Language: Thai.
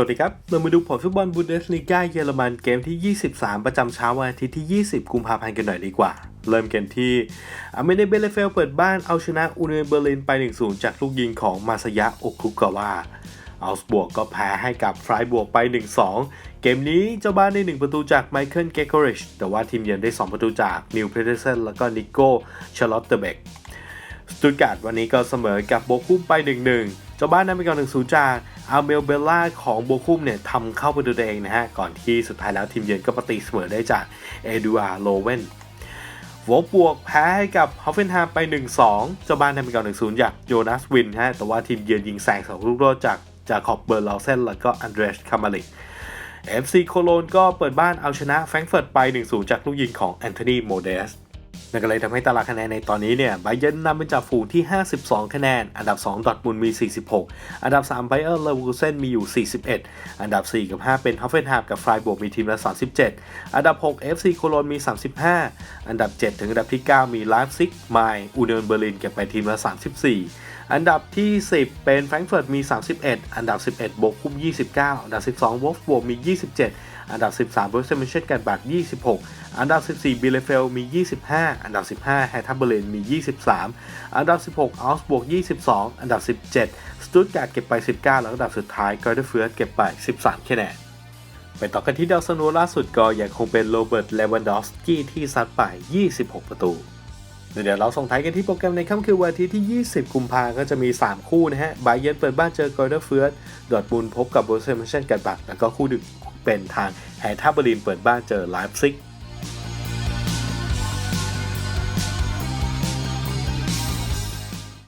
วัสดีครับ เรามาดูผลฟุตบอลบูเดสลีกาเยอรมันเกมที่ 23 ประจำเช้าวันอาทิตย์ที่ 20 กุมภาพันธ์กันหน่อยดีกว่า เริ่มกันที่อเมเนเบเลเฟลเปิดบ้านเอาชนะอูเนเบอร์ลินไป 1-0 จากลูกยิงของมาซายะโอคุกาวะอัลสบวกก็แพ้ให้กับฟรายบวกไป 1-2 เกมนี้เจ้าบ้านได้ 1 ประตูจากไมเคิลเกกอริชแต่ว่าทีมเยือนได้ 2 ประตูจากนิวเพเทเซนแล้วก็นิโก้ชาร์ลอตเตเบก ตุตการ์ดวันนี้ก็เสมอกับโบคุ้มไป 1-1 เจ้าบ้านนำไปก่อน1-0จากอาเมลเบลล่าของโบคุ้มเนี่ยทำเข้าประตูตัวเองนะฮะ ก่อนที่สุดท้ายแล้วทีมเยือนก็ปฏิเสมอได้จากเอดูอาร์โลเวนวอลบวกแพ้ให้กับฮอฟเฟนฮามไป 1-2 เจ้าบ้านนำไปก่อน1-0 จากโยนัสวินฮะ แต่ว่าทีมเยือนยิงแซงสองลูกโทษจากจากขอบเบอร์ลาเซนแล้วก็อันเดรสคามาลิก FC โคโลนก็เปิดบ้านเอาชนะแฟรงก์เฟิร์ตไป 1-0 จากลูกยิงของแอนโทนีโมเดส นั่นก็เลยทำให้ตารางคะแนนในตอนนี้เนี่ยไบเยนนำเป็นจ่าฝูงที่ 52 คะแนน อันดับ 2 ดอทมุนมี 46 อันดับ 3 ไบเออร์เลเวอร์เซนมีอยู่ 41 อันดับ 4 กับ 5 เป็นฮอฟเฟนฮามกับฟรายบวกมีทีมละ 37 อันดับ 6 FC โคโลนมี 35 อันดับ 7 ถึงอันดับที่ 9 มีไลฟ์ซิกไมล์อูเนนเบอร์ลินเก็บไปทีมละ 34 อันดับที่ 10 เป็นแฟรงก์เฟิร์ตมี 31 อันดับ 11โบกคุ้ม 29 อันดับ 12วอลฟบวกมี 27 อันดับ 13บรูเซนเมเชนกันบาก26 อันดับ 14บิเลเฟลมี 25 อันดับ 15แฮทับเบอร์เลนมี 23 อันดับ 16อัลส์บวก22 อันดับ 17สตุตการ์ดเก็บไป 19 แล้วอันดับสุดท้ายกอร์เดเฟิร์สเก็บไป 13คะแนนไปต่อกันที่ดาวซันโวล่าสุดก็ยังคงเป็นโรเบิร์ตเลวันดอฟสกี้ที่ซัดไป 26 ประตู เดี๋ยวเราส่งท้ายกันที่โปรแกรมในค่ำคืนวันอาทิตย์ที่ 20 กุมภาก็จะมี 3 คู่นะฮะบาเยนเปิดบ้านเจอกอร์เดเฟิร์สดอทบุลพบกับโบรเซมเชนกันบักแล้วก็คู่ดึกเป็นทางแฮท่าเบอร์ลินเปิดบ้านเจอไลฟ์ซิก